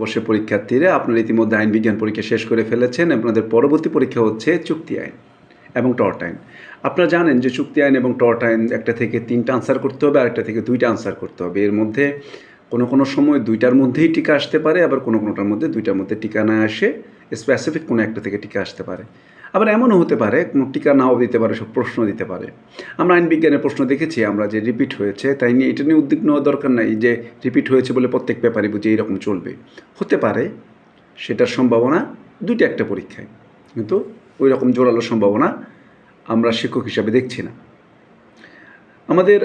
বর্ষের পরীক্ষার্থীরা আপনারা ইতিমধ্যে আইন বিজ্ঞান পরীক্ষা শেষ করে ফেলেছেন আপনাদের পরবর্তী পরীক্ষা হচ্ছে চুক্তি আইন এবং টর্ট আইন। আপনারা জানেন যে চুক্তি আইন এবং টর্ট আইন একটা থেকে তিনটা আনসার করতে হবে, আরেকটা থেকে দুইটা আনসার করতে হবে। এর মধ্যে কোনো কোনো সময় দুইটার মধ্যেই টিকা আসতে পারে, আবার কোনো কোনোটার মধ্যে দুইটার মধ্যে টিকা না আসে স্পেসিফিক কোনো একটা থেকে টিকা আসতে পারে। আবার এমনও হতে পারে, কোনো টিকা নাও দিতে পারে, সব প্রশ্ন দিতে পারে। আমরা আইন বিজ্ঞানের প্রশ্ন দেখেছি, আমরা যে রিপিট হয়েছে, তাই নিয়ে এটা নিয়ে উদ্বিগ্ন হওয়ার দরকার নাই যে রিপিট হয়েছে বলে প্রত্যেক পেপারই বুঝি এইরকম চলবে। হতে পারে, সেটার সম্ভাবনা দুইটা একটা পরীক্ষায়, কিন্তু ওই রকম জোরালো সম্ভাবনা আমরা শিক্ষক হিসাবে দেখছি না। আমাদের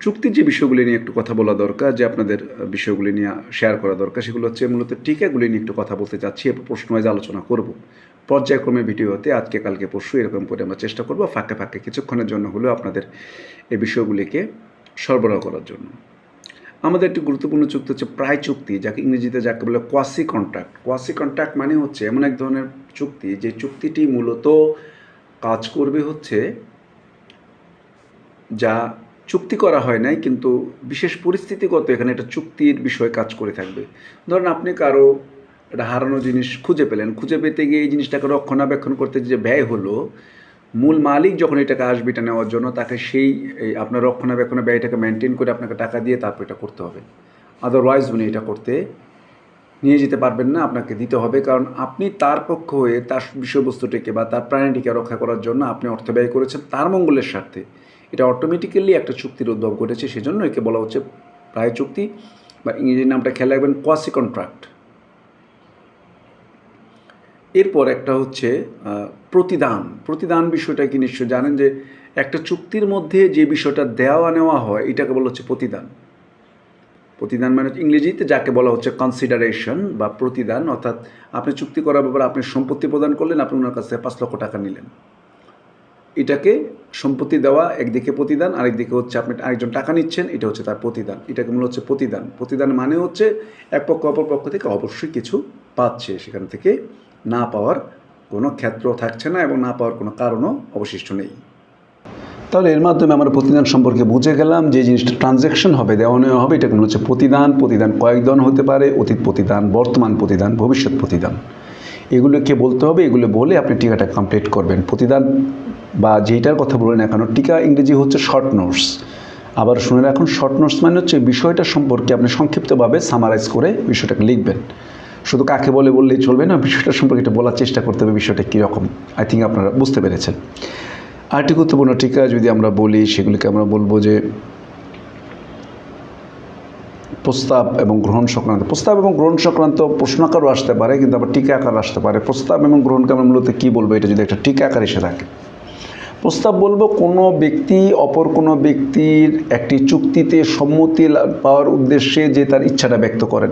চুক্তির যে বিষয়গুলি নিয়ে একটু কথা বলা দরকার, যে আপনাদের বিষয়গুলি নিয়ে শেয়ার করা দরকার, সেগুলো হচ্ছে মূলত টিকাগুলি নিয়ে একটু কথা বলতে চাচ্ছি এরপর প্রশ্ন আলোচনা করব। পর্যায়ক্রমে ভিডিওতে আজকে, কালকে, পরশু এরকম করে আমরা চেষ্টা করব ফাঁকে ফাঁকে কিছুক্ষণের জন্য হলেও আপনাদের এই বিষয়গুলিকে সরবরাহ করার জন্য। আমাদের একটি গুরুত্বপূর্ণ চুক্তি হচ্ছে প্রায় চুক্তি, যাকে ইংরেজিতে যাকে বলে কোয়াসি কন্ট্রাক্ট কোয়াসি কন্ট্রাক্ট মানে হচ্ছে এমন এক ধরনের চুক্তি, যে চুক্তিটি মূলত কাজ করবে হচ্ছে যা চুক্তি করা হয় নাই, কিন্তু বিশেষ পরিস্থিতিগত এখানে একটা চুক্তির বিষয়ে কাজ করে থাকবে। ধরুন আপনি কারও একটা হারানো জিনিস খুঁজে পেলেন। খুঁজে পেতে গিয়ে এই জিনিসটাকে রক্ষণাবেক্ষণ করতে যে ব্যয় হলো, মূল মালিক যখন এটাকে আসবে এটা নেওয়ার জন্য, তাকে সেই, এই আপনার রক্ষণাবেক্ষণের ব্যয়টাকে মেনটেন করে আপনাকে টাকা দিয়ে তারপর এটা করতে হবে। আদারওয়াইজ উনি এটা করতে নিয়ে যেতে পারবেন না, আপনাকে দিতে হবে। কারণ আপনি তার পক্ষ হয়ে তার বিষয়বস্তুটিকে বা তার প্রাণীটিকে রক্ষা করার জন্য আপনি অর্থ ব্যয় করেছেন তার মঙ্গলের স্বার্থে। এটা অটোমেটিক্যালি একটা চুক্তির উদ্ভব ঘটেছে, সেজন্য একে বলা হচ্ছে প্রায় চুক্তি। বা ইংরেজি নামটা খেয়াল রাখবেন কোয়াসি কন্ট্রাক্ট এরপর একটা হচ্ছে প্রতিদান। প্রতিদান বিষয়টা কি নিশ্চয় জানেন যে, একটা চুক্তির মধ্যে যে বিষয়টা দেওয়া নেওয়া হয়, এটাকে বলা হচ্ছে প্রতিদান। প্রতিদান মানে ইংরেজিতে যাকে বলা হচ্ছে কনসিডারেশন বা প্রতিদান, অর্থাৎ আপনি চুক্তি করার ব্যাপারে আপনি সম্পত্তি প্রদান করলেন, আপনি ওনার কাছ পাঁচ লক্ষ টাকা নিলেন। এটাকে সম্পত্তি দেওয়া, একদিকে প্রতিদান, আরেকদিকে হচ্ছে আপনি আরেকজন টাকা নিচ্ছেন, এটা হচ্ছে তার প্রতিদান। এটাকে মূল হচ্ছে প্রতিদান। প্রতিদান মানে হচ্ছে এক পক্ষ অপর পক্ষ থেকে অবশ্যই কিছু পাচ্ছে সেখান থেকে। না পাওয়ার কোনো ক্ষেত্র থাকছে না এবং না পাওয়ার কোনো কারণও অবশিষ্ট নেই। তাহলে এর মাধ্যমে আমরা প্রতিদান সম্পর্কে বুঝে গেলাম যে জিনিসটা ট্রানজ্যাকশন হবে দেওয়া নেওয়া হবে, এটা কোনো হচ্ছে প্রতিদান প্রতিদান কয়েক ধরন হতে পারে, অতীত প্রতিদান, বর্তমান প্রতিদান, ভবিষ্যৎ প্রতিদান। এগুলোকে বলতে হবে, এগুলো বলে আপনি টিকাটা কমপ্লিট করবেন। প্রতিদান বা যেইটার কথা বললেন এখন টিকা ইংরেজি হচ্ছে শর্ট নোটস আবার শুনে রাখুন শর্ট নোটস মানে হচ্ছে বিষয়টা সম্পর্কে আপনি সংক্ষিপ্তভাবে সামারাইজ করে বিষয়টাকে লিখবেন। শুধু কাকে বলে বললেই চলবে না, বিষয়টা সম্পর্কে একটু বলার চেষ্টা করতে হবে বিষয়টা কীরকম। আই থিঙ্ক আপনারা বুঝতে পেরেছেন। আরেকটি গুরুত্বপূর্ণ টিকা যদি আমরা বলি, সেগুলিকে আমরা বলব যে প্রস্তাব এবং গ্রহণ সংক্রান্ত। প্রস্তাব এবং গ্রহণ সংক্রান্ত প্রশ্ন আকারও আসতে পারে, কিন্তু আবার টিকা আকার আসতে পারে। প্রস্তাব এবং গ্রহণকে আমরা মূলত কী বলব, এটা যদি একটা টিকা আকার এসে থাকে। প্রস্তাব বলব, কোনো ব্যক্তি অপর কোনো ব্যক্তির একটি চুক্তিতে সম্মতি পাওয়ার উদ্দেশ্যে যে তার ইচ্ছাটা ব্যক্ত করেন।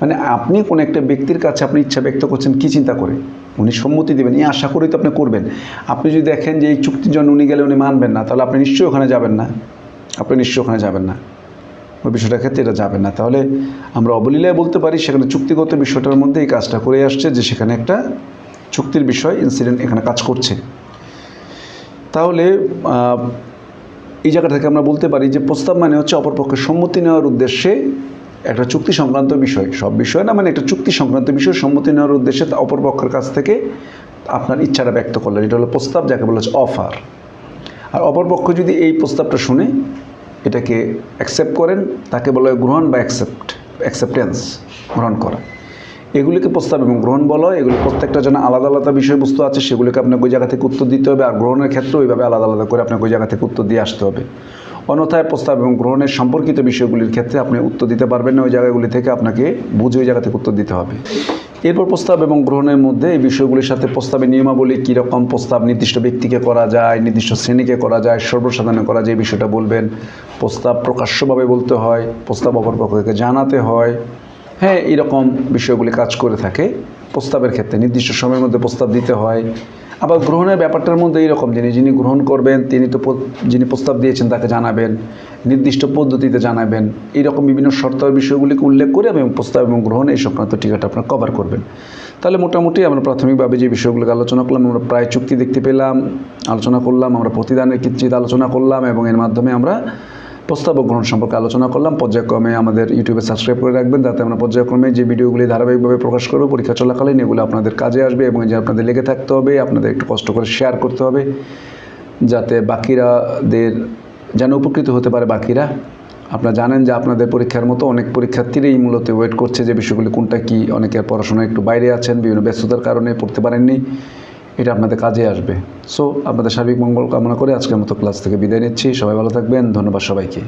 মানে আপনি কোনো একটা ব্যক্তির কাছে আপনি ইচ্ছা ব্যক্ত করছেন, কী চিন্তা করে? উনি সম্মতি দেবেন, এই আশা করেই তো আপনি করবেন। আপনি যদি দেখেন যে এই চুক্তির জন্য উনি গেলে উনি মানবেন না, তাহলে আপনি নিশ্চয়ই ওখানে যাবেন না। আপনি নিশ্চয়ই ওখানে যাবেন না। ওই বিষয়টার ক্ষেত্রে এটা যাবে না। তাহলে আমরা অবলীলায় বলতে পারি, সেখানে চুক্তিগত বিষয়টার মধ্যে এই কাজটা করে আসছে যে সেখানে একটা চুক্তির বিষয় ইনসিডেন্ট এখানে কাজ করছে। তাহলে এই জায়গা থেকে আমরা বলতে পারি যে প্রস্তাব মানে হচ্ছে অপরপক্ষের সম্মতি নেওয়ার উদ্দেশ্যে একটা চুক্তি সংক্রান্ত বিষয়। সব বিষয় না মানে একটা চুক্তি সংক্রান্ত বিষয় সম্মতি নেওয়ার উদ্দেশ্যে অপরপক্ষের কাছ থেকে আপনার ইচ্ছাটা ব্যক্ত করলেন। এটা হলো প্রস্তাব যাকে বলা হচ্ছে অফার আর অপরপক্ষ যদি এই প্রস্তাবটা শুনে এটাকে অ্যাকসেপ্ট করেন, তাকে বলা হয় গ্রহণ বা অ্যাকসেপ্ট অ্যাকসেপ্টেন্স গ্রহণ করা। এগুলিকে প্রস্তাব এবং গ্রহণ বলা, এগুলি প্রত্যেকটা যেন আলাদা আলাদা বিষয়বস্তু আছে, সেগুলিকে আপনাকে ওই জায়গা থেকে উত্তর দিতে হবে আর গ্রহণের ক্ষেত্রে ওইভাবে আলাদা আলাদা করে আপনাকে ওই জায়গা থেকে উত্তর দিয়ে আসতে হবে। অন্যথায় প্রস্তাব এবং গ্রহণের সম্পর্কিত বিষয়গুলির ক্ষেত্রে আপনি উত্তর দিতে পারবেন না, ওই জায়গাগুলি থেকে আপনাকে বুঝে ওই জায়গা থেকে উত্তর দিতে হবে। এরপর প্রস্তাব এবং গ্রহণের মধ্যে এই বিষয়গুলির সাথে প্রস্তাবের নিয়মাবলী কীরকম প্রস্তাব নির্দিষ্ট ব্যক্তিকে করা যায়, নির্দিষ্ট শ্রেণীকে করা যায়, সর্বসাধারণে করা যায় এই বিষয়টা বলবেন। প্রস্তাব প্রকাশ্যভাবে বলতে হয়, প্রস্তাব অপরপক্ষকে জানাতে হয় হ্যাঁ এরকম বিষয়গুলি কাজ করে থাকে। প্রস্তাবের ক্ষেত্রে নির্দিষ্ট সময়ের মধ্যে প্রস্তাব দিতে হয়। আবার গ্রহণের ব্যাপারটার মধ্যে এইরকম, যিনি যিনি গ্রহণ করবেন, তিনি তো যিনি প্রস্তাব দিয়েছেন তাকে জানাবেন, নির্দিষ্ট পদ্ধতিতে জানাবেন। এইরকম বিভিন্ন শর্তের বিষয়গুলিকে উল্লেখ করে এবং প্রস্তাব এবং গ্রহণ এই সংক্রান্ত টিকাটা আপনারা কভার করবেন। তাহলে মোটামুটি আমরা প্রাথমিকভাবে যে বিষয়গুলোকে আলোচনা করলাম, আমরা প্রায় চুক্তি দেখতে পেলাম, আলোচনা করলাম, আমরা প্রতিদানের কিছু আলোচনা করলাম এবং এর মাধ্যমে আমরা প্রস্তাব ও গ্রহণ সম্পর্কে আলোচনা করলাম। পর্যায়ক্রমে আমাদের ইউটিউবে সাবস্ক্রাইব করে রাখবেন। যাতে আমরা পর্যায়ক্রমে যে ভিডিওগুলি ধারাবাহিকভাবে প্রকাশ করব, পরীক্ষা চলাকালীন এগুলো আপনাদের কাজে আসবে এবং যে আপনাদের লেগে থাকতে হবে, আপনাদের একটু কষ্ট করে শেয়ার করতে হবে, যাতে বাকিরাদের যেন উপকৃত হতে পারে বাকিরা। আপনারা জানেন যে আপনাদের পরীক্ষার মতো অনেক পরীক্ষার্থীরাই মূলত ওয়েট করছে যে বিষয়গুলি কোনটা কি অনেকের পড়াশোনা একটু বাইরে আছেন, বিভিন্ন ব্যস্ততার কারণে পড়তে পারেননি। এটা আপনাদের কাজে আসবে। সো আপনাদের সার্বিক মঙ্গল কামনা করে আজকের মতো ক্লাস থেকে বিদায় নিচ্ছি। সবাই ভালো থাকবেন। ধন্যবাদ সবাইকে।